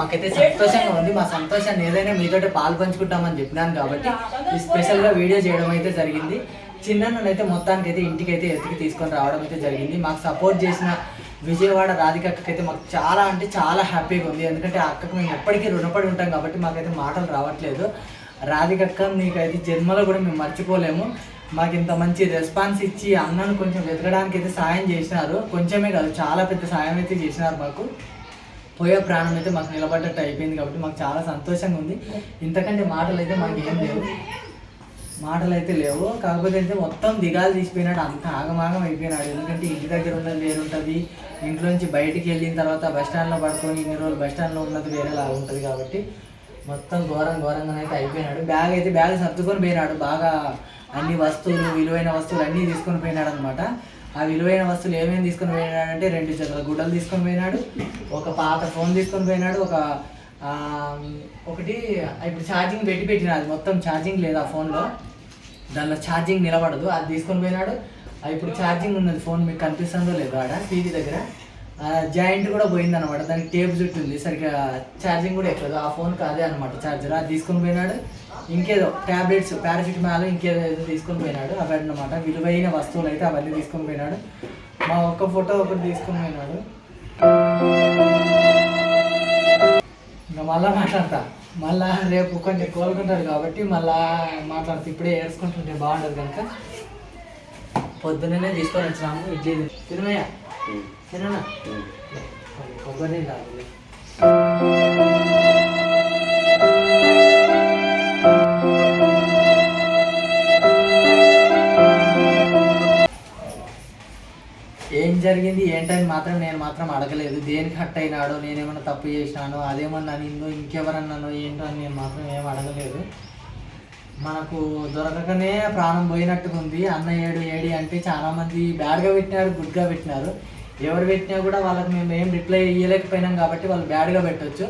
మాకైతే సంతోషంగా ఉంది. మా సంతోషాన్ని ఏదైనా మీతోటి పాలు పంచుకుంటామని చెప్పినాను కాబట్టి ఈ స్పెషల్గా వీడియో చేయడం అయితే జరిగింది. చిన్ననైతే మొత్తానికి అయితే ఇంటికి అయితే ఎత్తుకి తీసుకొని రావడం అయితే జరిగింది. మాకు సపోర్ట్ చేసిన విజయవాడ రాధికక్కకి అయితే మాకు చాలా అంటే చాలా హ్యాపీగా ఉంది. ఎందుకంటే ఆ అక్కకు మేము ఎప్పటికీ రుణపడి ఉంటాం కాబట్టి మాకైతే మాటలు రావట్లేదు. రాధికక్క నీకైతే జన్మలో కూడా మేము మర్చిపోలేము. మాకు ఇంత మంచి రెస్పాన్స్ ఇచ్చి అన్నను కొంచెం వెతకడానికి అయితే సాయం చేసినారు. కొంచెమే కాదు చాలా పెద్ద సాయం అయితే చేసినారు మాకు. పోయే ప్రాణం అయితే మాకు నిలబడ్డట్టు అయిపోయింది కాబట్టి మాకు చాలా సంతోషంగా ఉంది. ఇంతకంటే మాటలు అయితే మాకు ఏం లేవు. మాటలు అయితే లేవు. కాకపోతే అయితే మొత్తం దిగాలు తీసిపోయినాడు. అంత ఆగమాగం అయిపోయినాడు. ఎందుకంటే ఇంటి దగ్గర ఉన్నది వేరుంటుంది ఇంట్లో నుంచి బయటికి వెళ్ళిన తర్వాత బస్ స్టాండ్లో పడుకొని ఇన్ని రోజులు బస్ స్టాండ్లో ఉన్నది వేరేలా ఉంటుంది కాబట్టి మొత్తం ఘోరం ఘోరంగా అయితే అయిపోయినాడు. బ్యాగ్ అయితే బ్యాగ్ సర్దుకొని పోయినాడు. బాగా అన్ని వస్తువులు విలువైన వస్తువులు అన్నీ తీసుకొని పోయినాడు అనమాట ఆ విలువైన వస్తువులు ఏమేమి తీసుకొని పోయినాడంటే రెండు జతల గుడ్డలు తీసుకొని పోయినాడు ఒక పాత ఫోన్ తీసుకొని పోయినాడు ఒక ఒకటి ఇప్పుడు ఛార్జింగ్ పెట్టి పెట్టిన అది మొత్తం ఛార్జింగ్ లేదు ఆ ఫోన్లో దానిలో ఛార్జింగ్ నిలబడదు అది తీసుకొని పోయినాడు. ఇప్పుడు ఛార్జింగ్ ఉన్నది ఫోన్ మీకు కనిపిస్తుందో లేదు ఆడ టీవీ దగ్గర. జాయింట్ కూడా పోయింది అనమాట దానికి టేప్ చుట్టింది సరిగ్గా ఛార్జింగ్ కూడా ఎక్కదు ఆ ఫోన్కి అదే అనమాట ఛార్జర్. అది తీసుకొని పోయినాడు. ఇంకేదో ట్యాబ్లెట్స్ పారాసిటమాల్ ఇంకేదో ఏదో తీసుకొని పోయినాడు. అవి అన్నమాట. విలువైన వస్తువులు అయితే అవన్నీ తీసుకొని పోయినాడు. మా ఒక్క ఫోటో ఒకటి తీసుకొని పోయినాడు. ఇంకా మళ్ళా మాట్లాడతా. మళ్ళా రేపు కొంచెం కోలుకుంటాడు కాబట్టి మళ్ళా మాట్లాడుతూ. ఇప్పుడే ఏడ్చుకుంటుంటే బాగుండదు కనుక. పొద్దున్నే తీసుకొని వచ్చినాము. ఇడ్లీ తినమయ్య? తిననా కొబ్బరి ఏం జరిగింది? ఏంటని మాత్రం నేను మాత్రం అడగలేదు. దేనికి హట్ అయినాడో నేనేమన్నా తప్పు చేసినానో అదేమన్నా నిందో ఇంకెవరన్నానో ఏంటో అని నేను మాత్రం ఏం అడగలేదు. మనకు దొరకకనే ప్రాణం పోయినట్టుగా ఉంది అన్న ఏడు ఏడి అంటే చాలా మంది బ్యాడ్గా పెట్టినారు గుడ్గా పెట్టినారు. ఎవరు పెట్టినా కూడా వాళ్ళకి మేము ఏం రిప్లై ఇవ్వలేకపోయినాం కాబట్టి వాళ్ళు బ్యాడ్గా పెట్టొచ్చు.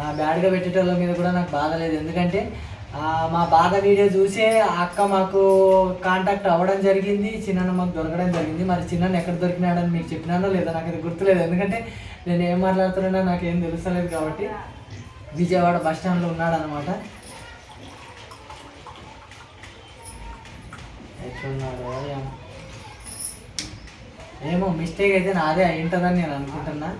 ఆ బ్యాడ్గా పెట్టేటోళ్ళ మీద కూడా నాకు బాధ లేదు. ఎందుకంటే మా బాధ వీడియో చూసే అక్క మాకు కాంటాక్ట్ అవ్వడం జరిగింది చిన్న మాకు దొరకడం జరిగింది. మరి చిన్న ఎక్కడ దొరికినాడని మీకు చెప్పినానో లేదో నాకు అది గుర్తులేదు. ఎందుకంటే నేను ఏం మాట్లాడుతున్నానో నాకు ఏం తెలుస్తలేదు కాబట్టి విజయవాడ బస్ స్టాండ్లో ఉన్నాడు అనమాట ఏమో. మిస్టేక్ అయితే నాదే అయి నేను అనుకుంటున్నా.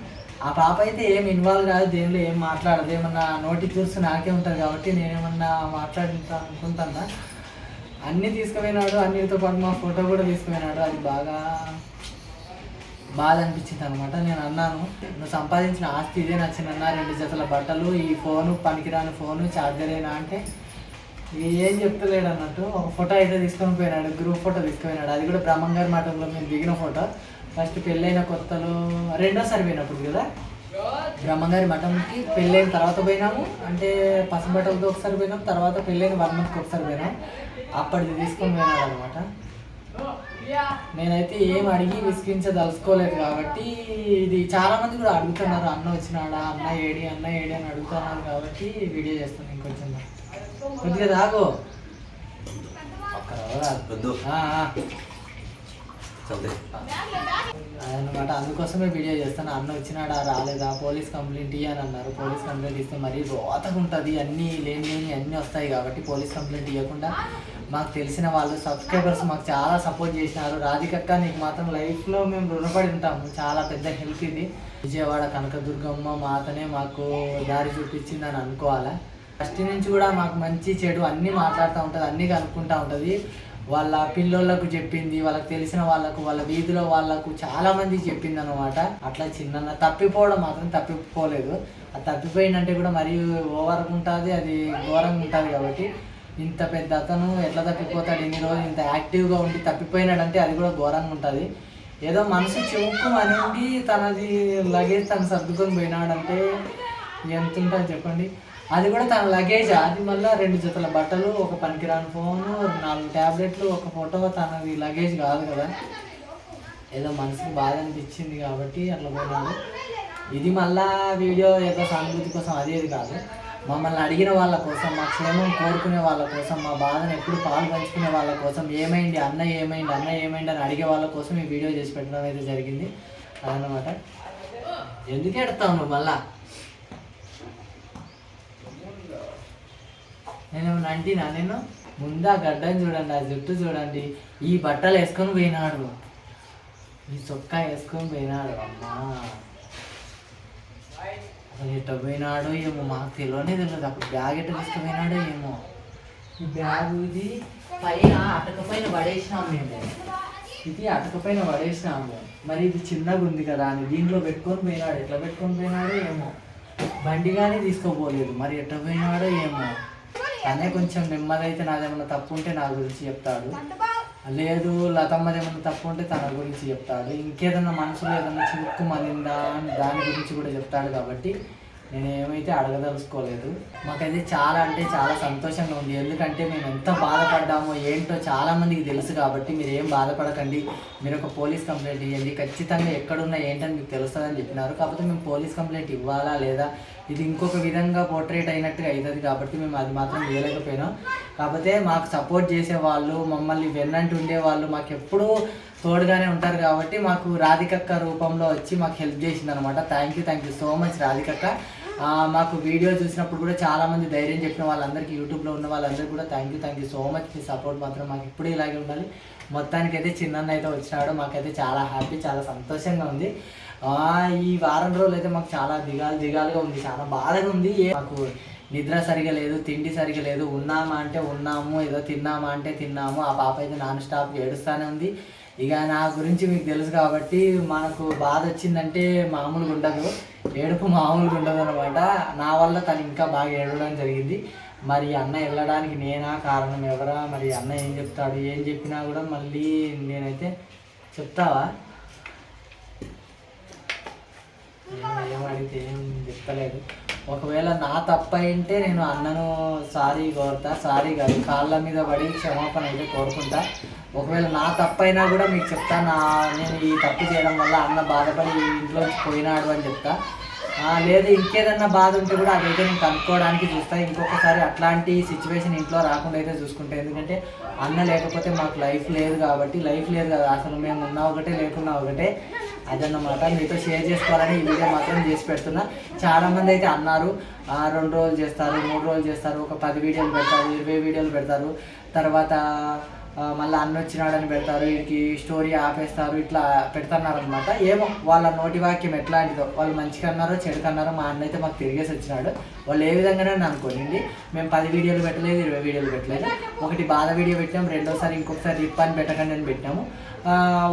ఆ పాప అయితే ఏం ఇన్వాల్వ్ కాదు దేనిలో ఏం మాట్లాడదు. ఏమన్నా నోటి చూసి నాకే ఉంటుంది కాబట్టి నేనేమన్నా మాట్లాడుతా అనుకుంటున్నా. అన్నీ తీసుకుపోయినాడు అన్నిటితో పాటు మా ఫోటో కూడా తీసుకుపోయినాడు. అది బాగా బాధ అనిపించింది అనమాట నేను అన్నాను నువ్వు సంపాదించిన ఆస్తి ఇదే నచ్చిందన్న రెండు జతల బట్టలు ఈ ఫోను పనికిరాని ఫోను చార్జరేనా అంటే ఏం చెప్తలేడు అన్నట్టు. ఒక ఫోటో అయితే తీసుకొని పోయినాడు గ్రూప్ ఫోటో తీసుకుపోయినాడు. అది కూడా బ్రహ్మంగారి మఠంలో మేము దిగిన ఫోటో. ఫస్ట్ పెళ్ళైన కొత్తలో రెండోసారి పోయినప్పుడు కదా? బ్రహ్మంగారి మఠంకి పెళ్ళైన తర్వాత పోయినాము. అంటే పసుబట్టలతో ఒకసారి పోయినాం తర్వాత పెళ్ళైన వన్ మంత్కి ఒకసారి పోయినాం. అప్పటిది తీసుకొని పోయినాడు అనమాట నేనైతే ఏం అడిగి విసిగించదలుచుకోలేదు కాబట్టి ఇది చాలా మంది కూడా అడుగుతున్నారు అన్న వచ్చినాడా అన్న ఏడి అన్న ఏడి అని అడుగుతున్నారు కాబట్టి వీడియో చేస్తాను ఇంకొంచెం. కొద్దిగా తాగు. అదనమాట అందుకోసమే వీడియో చేస్తాను అన్న వచ్చినాడా రాలేదా? పోలీస్ కంప్లైంట్ ఇయ్యని అన్నారు పోలీస్ కంప్లైంట్ ఇస్తే మరీ రోతగా ఉంటుంది అన్నీ లేని లేని అన్నీ వస్తాయి కాబట్టి పోలీస్ కంప్లైంట్ ఇవ్వకుండా మాకు తెలిసిన వాళ్ళు సబ్స్క్రైబర్స్ మాకు చాలా సపోర్ట్ చేసినారు. రాధికక్క నీకు మాత్రం లైఫ్లో మేము రుణపడి ఉంటాము. చాలా పెద్ద హెల్ప్ ఇది. విజయవాడ కనకదుర్గమ్మ మాతనే మాకు దారి చూపించిందని అనుకోవాలా? ఫస్ట్ నుంచి కూడా మాకు మంచి చెడు అన్నీ మాట్లాడుతూ ఉంటుంది అన్నీ కనుక్కుంటూ ఉంటుంది. వాళ్ళ పిల్లోళ్ళకు చెప్పింది వాళ్ళకి తెలిసిన వాళ్ళకు వాళ్ళ వీధిలో వాళ్ళకు చాలా మందికి చెప్పింది అనమాట అట్లా చిన్న తప్పిపోవడం మాత్రం తప్పిపోలేదు. అది తప్పిపోయిందంటే కూడా మరీ ఓవర్ ఉంటుంది అది ఘోరంగా ఉంటుంది కాబట్టి ఇంత పెద్ద అతను ఎట్లా తప్పిపోతాడు ఇన్ని రోజులు ఇంత యాక్టివ్గా ఉండి తప్పిపోయినాడంటే అది కూడా ఘోరంగా ఉంటుంది. ఏదో మనసు చెవుకు అనేది తనది లగేజ్ తను సర్దుకొని పోయినాడంటే ఎంత ఉంటుంది చెప్పండి? అది కూడా తన లగేజ్ అది మళ్ళీ రెండు జతల బట్టలు ఒక పనికిరాని ఫోను నాలుగు ట్యాబ్లెట్లు ఒక ఫోటో తనది లగేజ్ కాదు కదా. ఏదో మనసుకి బాధ అనిపించింది కాబట్టి అట్లా పోయినాడు. ఇది మళ్ళా వీడియో ఏదో సానుభూతి కోసం అదేది కాదు. మమ్మల్ని అడిగిన వాళ్ళ కోసం మా క్షేమం కోరుకునే వాళ్ళ కోసం మా బాధను ఎప్పుడు పాలు పంచుకునే వాళ్ళ కోసం ఏమైంది అన్న ఏమైంది అన్న ఏమైంది అని అడిగే వాళ్ళ కోసం ఈ వీడియో చేసి పెట్టడం అయితే జరిగింది. అదనమాట ఎందుకు ఎడతావు నువ్వు మళ్ళా? నేనేమన్నా అంటినా నేను ముందు ఆ గడ్డని చూడండి ఆ జుట్టు చూడండి. ఈ బట్టలు వేసుకొని పోయినాడు. ఈ చొక్కా వేసుకొని పోయినాడు. అమ్మా. అసలు ఎట్ట పోయినాడు ఏమో మాకు తెలియనే తెలియదు. అప్పుడు బ్యాగ్ ఎట్ట తీసుకుపోయినాడో ఏమో. ఈ బ్యాగ్ ఇది పైన అటక పైన పడేసినాం మేము. ఇది అటక పైన పడేసినాము మరి ఇది చిన్నగా ఉంది కదా అని దీంట్లో పెట్టుకొని పోయినాడు. ఎట్లా పెట్టుకొని పోయినాడో ఏమో. బండి కానీ తీసుకోపోలేదు. మరి ఎట్లా పోయినాడో ఏమో. తనే కొంచెం నెమ్మదైతే నాదేమన్నా తప్పు ఉంటే నా గురించి చెప్తాడు. లేదు లతమ్మది ఏమన్నా తప్పు ఉంటే తన గురించి చెప్తాడు. ఇంకేదన్నా మనసులో ఏదన్నా చిక్కు మనిందా అని దాని గురించి కూడా చెప్తాడు కాబట్టి నేను ఏమైతే అడగదలుచుకోలేదు. మాకైతే చాలా అంటే చాలా సంతోషంగా ఉంది. ఎందుకంటే మేము ఎంత బాధపడ్డామో ఏంటో చాలా మందికి తెలుసు కాబట్టి మీరు ఏం బాధపడకండి. మీరు ఒక పోలీస్ కంప్లైంట్ ఇవ్వండి ఖచ్చితంగా ఎక్కడున్నా ఏంటని మీకు తెలుస్తుందని చెప్పినారు. కాకపోతే మేము పోలీస్ కంప్లైంట్ ఇవ్వాలా లేదా? ఇది ఇంకొక విధంగా పోర్ట్రేట్ అయినట్టుగా అవుతుంది కాబట్టి మేము అది మాత్రం ఇవ్వలేకపోయినాం కాకపోతే మాకు సపోర్ట్ చేసే వాళ్ళు మమ్మల్ని వెన్నంటి ఉండే వాళ్ళు మాకు ఎప్పుడూ తోడుగానే ఉంటారు కాబట్టి మాకు రాధికక్క రూపంలో వచ్చి మాకు హెల్ప్ చేసింది అనమాట thank you thank you so much రాధికక్క. మాకు వీడియో చూసినప్పుడు కూడా చాలా మంది ధైర్యం చెప్పిన వాళ్ళందరికీ యూట్యూబ్లో ఉన్న వాళ్ళందరూ కూడా thank you thank you so much me support మాత్రం మాకు ఇప్పుడు ఇలాగే ఉండాలి. మొత్తానికైతే చిన్న అయితే వచ్చినాడు. మాకైతే చాలా హ్యాపీ చాలా సంతోషంగా ఉంది. ఈ వారం రోజులు అయితే మాకు చాలా దిగాలు దిగాలుగా ఉంది. చాలా బాధగా ఉంది. ఏ- మాకు నిద్ర సరిగా లేదు తిండి సరిగా లేదు. ఉన్నామా అంటే ఉన్నాము ఏదో తిన్నామా అంటే తిన్నాము. ఆ పాప అయితే నాన్ స్టాప్ ఏడుస్తానే ఉంది. ఇక నా గురించి మీకు తెలుసు కాబట్టి మనకు బాధ వచ్చిందంటే మామూలుగా ఉండదు. ఏడుపు మామూలుగా ఉండదు అనమాట నా వల్ల తను ఇంకా బాగా ఏడవడం జరిగింది. మరి అన్న వెళ్ళడానికి నేనా? కారణం ఎవరా? మరి అన్న ఏం చెప్తాడు? ఏం చెప్పినా కూడా మళ్ళీ నేనైతే చెప్తావా? ఏమడితే ఏం చెప్తలేదు ఒకవేళ నా తప్ప అంటే నేను అన్నను సారీ కోరుతా. సారీ కాదు కాళ్ళ మీద పడి క్షమాపణ అయితే కోరుకుంటా. ఒకవేళ నా తప్పైనా కూడా మీకు చెప్తా నా నేను ఈ తప్పు చేయడం వల్ల అన్న బాధపడి ఇంట్లో పోయినాడు అని చెప్తా. లేదు ఇంకేదన్నా బాధ ఉంటే కూడా అదైతే నేను కనుక్కోవడానికి చూస్తా. ఇంకొకసారి అట్లాంటి సిచ్యువేషన్ ఇంట్లో రాకుండా అయితే చూసుకుంటా. ఎందుకంటే అన్న లేకపోతే మాకు లైఫ్ లేదు కాబట్టి లైఫ్ లేదు కదా. అసలు మేము ఉన్నా ఒకటే లేకున్నా ఒకటే అదన్నమాట. మీతో షేర్ చేసుకోవాలని ఈ వీడియో మాత్రం చేసి పెడుతున్నా. చాలామంది అయితే అన్నారు ఆ, రెండు రోజులు చేస్తారు మూడు రోజులు చేస్తారు ఒక పది వీడియోలు పెడతారు ఇరవై వీడియోలు పెడతారు. తర్వాత మళ్ళీ అన్న వచ్చినాడని పెడతారు వీడికి స్టోరీ ఆపేస్తారు ఇట్లా పెడుతున్నారు అనమాట ఏమో వాళ్ళ నోటి వాక్యం ఎట్లాంటిదో వాళ్ళు మంచిగా అన్నారో చెడుకన్నారో మా అన్న అయితే మాకు తిరిగేసి వచ్చినాడు. వాళ్ళు ఏ విధంగానే అనుకోనింది మేము పది వీడియోలు పెట్టలేదు ఇరవై వీడియోలు పెట్టలేదు. ఒకటి బాధ వీడియో పెట్టాము రెండోసారి ఇంకొకసారి రిప్ అని పెట్టకండి అని పెట్టాము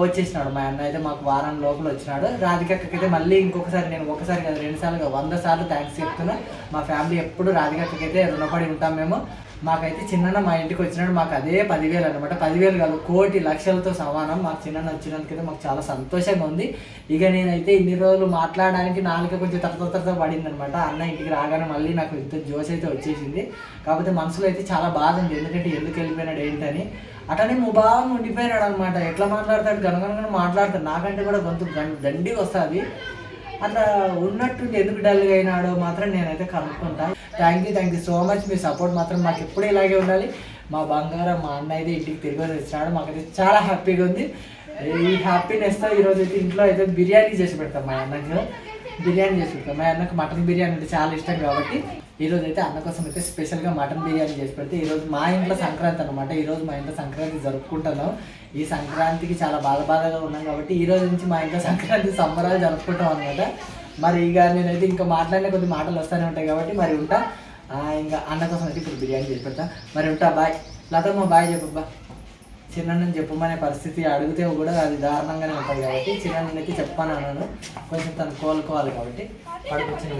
వచ్చేసినాడు మా అన్న అయితే మాకు వారం లోపల వచ్చినాడు. రాధికక్కకైతే మళ్ళీ ఇంకొకసారి నేను ఒకసారి కాదు రెండు సార్లు వంద సార్లు థ్యాంక్స్ చెప్తున్నా. మా ఫ్యామిలీ ఎప్పుడు రాధికక్కకైతే రుణపడి ఉంటాం మేము. మాకైతే చిన్న మా ఇంటికి వచ్చినాడు మాకు అదే పదివేలు అనమాట పదివేలు కాదు కోటి లక్షలతో సమానం. మాకు చిన్న వచ్చినందుకైతే మాకు చాలా సంతోషంగా ఉంది. ఇక నేనైతే ఇన్ని రోజులు మాట్లాడడానికి నాలుక కొంచెం తరత తరత పడింది అనమాట అన్న ఇంటికి రాగానే మళ్ళీ నాకు ఇంత జోష్ అయితే వచ్చేసింది. కాకపోతే మనసులో అయితే చాలా బాధ ఉంది. ఎందుకంటే ఎందుకు వెళ్ళిపోయినాడు ఏంటని. అటనే ముభావం ఉండిపోయినాడు అనమాట ఎట్లా మాట్లాడతాడు? గనగనగన మాట్లాడతాడు. నాకంటే కూడా గొంతు దండి వస్తుంది. అట్లా ఉన్నట్టుండి ఎందుకు డల్గా అయినాడో మాత్రం నేనైతే కనుక్కుంటా. Thank you thank you so much me support మాత్రం మాకు ఎప్పుడు ఇలాగే ఉండాలి. మా బంగారం మా అన్న అయితే ఇంటికి తిరిగి వచ్చి వచ్చినాడు. మాకైతే చాలా హ్యాపీగా ఉంది. ఈ హ్యాపీనెస్తో ఈరోజు అయితే ఇంట్లో అయితే బిర్యానీ చేసి పెడతాం మా అన్నకు. బిర్యానీ చేసి పెడతాం. మా అన్నకు మటన్ బిర్యానీ అంటే చాలా ఇష్టం కాబట్టి ఈరోజు అయితే అన్న కోసం అయితే స్పెషల్గా మటన్ బిర్యానీ చేసి పెడితే ఈరోజు మా ఇంట్లో సంక్రాంతి అనమాట ఈరోజు మా ఇంట్లో సంక్రాంతి జరుపుకుంటున్నాం. ఈ సంక్రాంతికి చాలా బాధ బాధగా ఉన్నాం కాబట్టి ఈ రోజు నుంచి మా ఇంట్లో సంక్రాంతి సంబరాలు జరుపుకుంటాం అనమాట మరి ఇక నేనైతే ఇంకా మాట్లాడిన కొద్ది మాటలు వస్తూనే ఉంటాయి కాబట్టి మరి ఉంటా. ఇంకా అన్న కోసం అయితే ఇప్పుడు బిర్యానీ చేసి పెడతా. మరి ఉంటా బాయ్. లతమ్మ బాయ్ చెప్పబ్బా. చిన్న చెప్పమనే పరిస్థితి అడిగితే కూడా అది దారుణంగానే ఉంటుంది కాబట్టి చిన్నకి అయితే చెప్పాను అన్నాను. కొంచెం తను కోలుకోవాలి కాబట్టి. పడుకొచ్చిన